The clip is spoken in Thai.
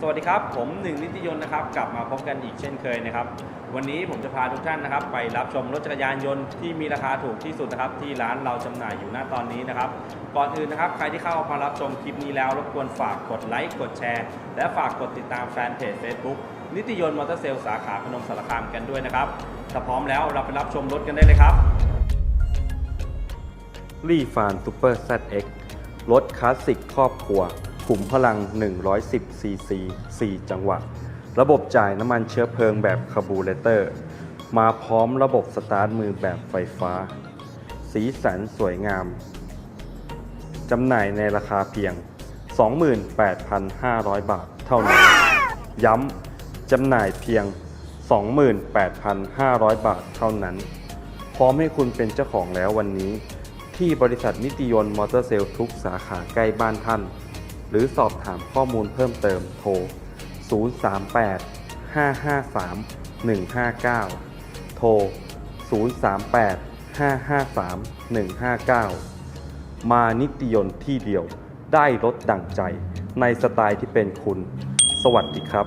สวัสดีครับ ผมหนึ่งนิติยนต์นะครับ กลับมาพบกันอีกเช่นเคยนะครับ วันนี้ผมจะพาทุกท่านนะครับ ไปรับชมรถจักรยานยนต์ที่มีราคาถูกที่สุดนะครับ ที่ร้านเราจำหน่ายอยู่หน้าตอนนี้นะครับ ก่อนอื่นนะครับ ใครที่เข้ามารับชมคลิปนี้แล้วรบกวนฝากกดไลค์กดแชร์ และฝากกดติดตามแฟนเพจ Facebook นิติยนต์มอเตอร์เซลสาขาพนมสารคามกันด้วยนะครับถ้าพร้อมแล้วเราไปรับชมรถกันได้เลยครับรีฟานซูเปอร์ ZX รถคลาสสิกครอบครัว ขุมพลัง 110 ซีซี 4 จังหวะ ระบบจ่ายน้ำมันเชื้อเพลิงแบบคาร์บูเรเตอร์ มาพร้อมระบบสตาร์ทมือแบบไฟฟ้า สีสันสวยงาม จำหน่ายในราคาเพียง 28,500 บาทเท่านั้น ย้ำ จำหน่ายเพียง 28,500 บาทเท่านั้น พร้อมให้คุณเป็นเจ้าของแล้ววันนี้ ที่บริษัทนิติยนต์มอเตอร์เซลทุกสาขาใกล้บ้านท่าน หรือสอบถามข้อมูลเพิ่มเติมโทร 038 553 159 โทร 038 553 159 มานิติยนที่เดียวได้รถดั่งใจในสไตล์ที่เป็นคุณ สวัสดีครับ